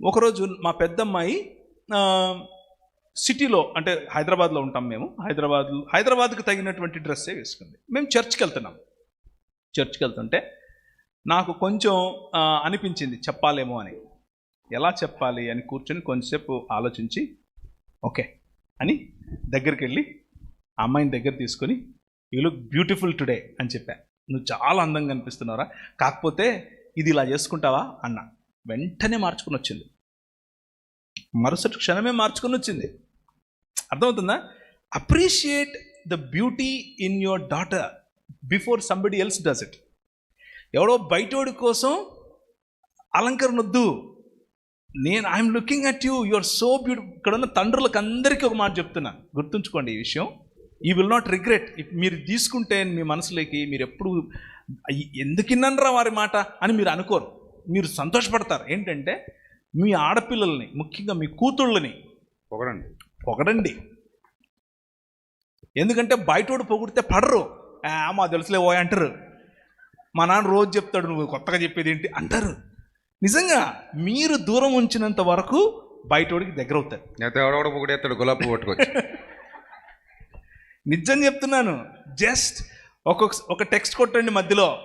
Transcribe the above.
ఒకరోజు మా పెద్దమ్మాయి సిటీలో అంటే హైదరాబాద్లో ఉంటాం మేము. హైదరాబాద్ హైదరాబాద్కి తగినటువంటి డ్రెస్సే వేసుకుంది. మేము చర్చ్కి వెళ్తున్నాం చర్చ్కి వెళ్తుంటే నాకు కొంచెం అనిపించింది చెప్పాలేమో అని. ఎలా చెప్పాలి అని కూర్చొని కొంచెంసేపు ఆలోచించి ఓకే అని దగ్గరికి వెళ్ళి ఆ అమ్మాయిని దగ్గర తీసుకొని యూ లుక్ బ్యూటిఫుల్ టుడే అని చెప్పా. నువ్వు చాలా అందంగా అనిపిస్తున్నారా కాకపోతే ఇది ఇలా చేసుకుంటావా? అన్నా. వెంటనే మార్చుకుని వచ్చింది. మరుసటి క్షణమే మార్చుకుని వచ్చింది. అర్థమవుతుందా? Appreciate the beauty in your daughter before somebody else does it ఎవడో బయటోడి కోసం అలంకరణ వద్దు నేను I'm looking at you you are so beautiful ఇక్కడ ఉన్న తండ్రులకు అందరికీ ఒక మాట చెప్తున్నా. గుర్తుంచుకోండి ఈ విషయం. ఈ విల్ నాట్ రిగ్రెట్ మీరు తీసుకుంటే మీ మనసులోకి మీరు ఎప్పుడు ఎందుకు విన్నానరా వారి మాట అని మీరు అనుకోరు. మీరు సంతోషపడతారు. ఏంటంటే మీ ఆడపిల్లల్ని ముఖ్యంగా మీ కూతుళ్ళని పొగడండి. పొగడండి. ఎందుకంటే బయటోడు పొగిడితే పడరు. "ఆ, మా తెలుసులే ఓ అంటారు. మా నాన్న రోజు చెప్తాడు నువ్వు కొత్తగా చెప్పేది ఏంటి? అంటారు. నిజంగా మీరు దూరం ఉంచినంత వరకు బయటోడికి దగ్గర అవుతారు. ఎవడెవడ పొగడేస్తాడు గులాబీ పట్టుకొచ్చి. నిజం చెప్తున్నాను. జస్ట్ ఒక్కొక్క ఒక టెక్స్ట్ కొట్టండి మధ్యలో.